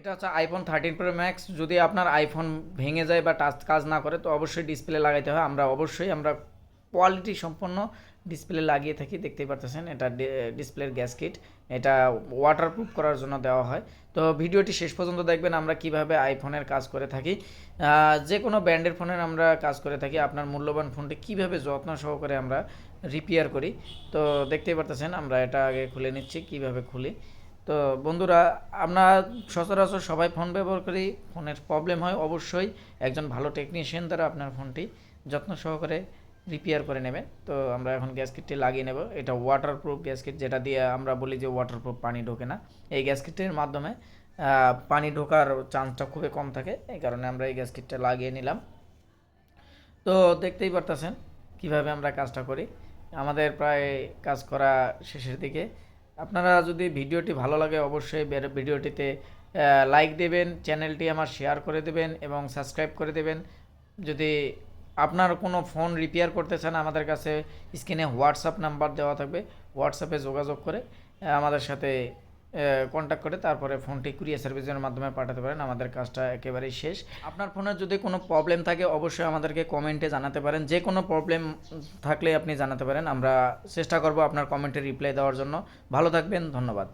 এটা হচ্ছে iPhone thirteen pro max যদি আপনার আইফোন ভেঙে যায় বা টাচ কাজ না করে, তো অবশ্যই ডিসপ্লে লাগাইতে হয়। আমরা অবশ্যই, আমরা কোয়ালিটি সম্পন্ন ডিসপ্লে লাগিয়ে থাকি। দেখতেই পারতেছেন, এটা ডিসপ্লের গ্যাস কিট এটা ওয়াটারপ্রুফ করার জন্য দেওয়া হয়। তো ভিডিওটি শেষ পর্যন্ত দেখবেন, আমরা কীভাবে আইফোনের কাজ করে থাকি। যে কোনো ব্র্যান্ডের ফোনের আমরা কাজ করে থাকি। আপনার মূল্যবান ফোনটি কীভাবে যত্ন সহকারে আমরা রিপেয়ার করি। তো দেখতেই পারতেছেন, আমরা এটা আগে খুলে নিচ্ছি, কীভাবে খুলি। তো বন্ধুরা, আমরা সচরাচর সবাই ফোন ব্যবহার করি ফোনের প্রবলেম হয় অবশ্যই। একজন ভালো টেকনিশিয়ান দ্বারা আপনার ফোনটি যত্ন সহকারে রিপেয়ার করে নেবেন তো আমরা এখন গ্যাস কিটটি লাগিয়ে নেব। এটা ওয়াটারপ্রুফ গ্যাস কিট যেটা দিয়ে আমরা বলি যে ওয়াটারপ্রুফ পানি ঢোকে না। এই গ্যাস কিটের মাধ্যমে পানি ঢোকার চান্সটা খুবই কম থাকে। এই কারণে আমরা এই গ্যাস কিটটা লাগিয়ে নিলাম। তো দেখতেই পারতেছেন কীভাবে আমরা কাজটা করি। আমাদের প্রায় কাজ করা শেষের দিকে আপনারা যদি ভিডিওটি ভালো লাগে, অবশ্যই ভিডিওটিতে লাইক দেবেন চ্যানেলটি আমার শেয়ার করে দেবেন এবং সাবস্ক্রাইব করে দেবেন। যদি আপনার কোনো ফোন রিপেয়ার করতে চান, আমাদের কাছে স্ক্রিনে হোয়াটসঅ্যাপ নাম্বার দেওয়া থাকবে। হোয়াটসঅ্যাপে যোগাযোগ করে আমাদের সাথে কন্ট্যাক্ট করে তারপরে ফোনটি কুরিয়ার সার্ভিসের মাধ্যমে পাঠাতে পারেন। আমাদের কাজটা একেবারেই শেষ। আপনার ফোনের যদি কোনো প্রবলেম থাকে, অবশ্যই আমাদেরকে কমেন্টে জানাতে পারেন। যে কোনো প্রবলেম থাকলে আপনি জানাতে পারেন। আমরা চেষ্টা করব আপনার কমেন্টে রিপ্লাই দেওয়ার জন্য। ভালো থাকবেন, ধন্যবাদ।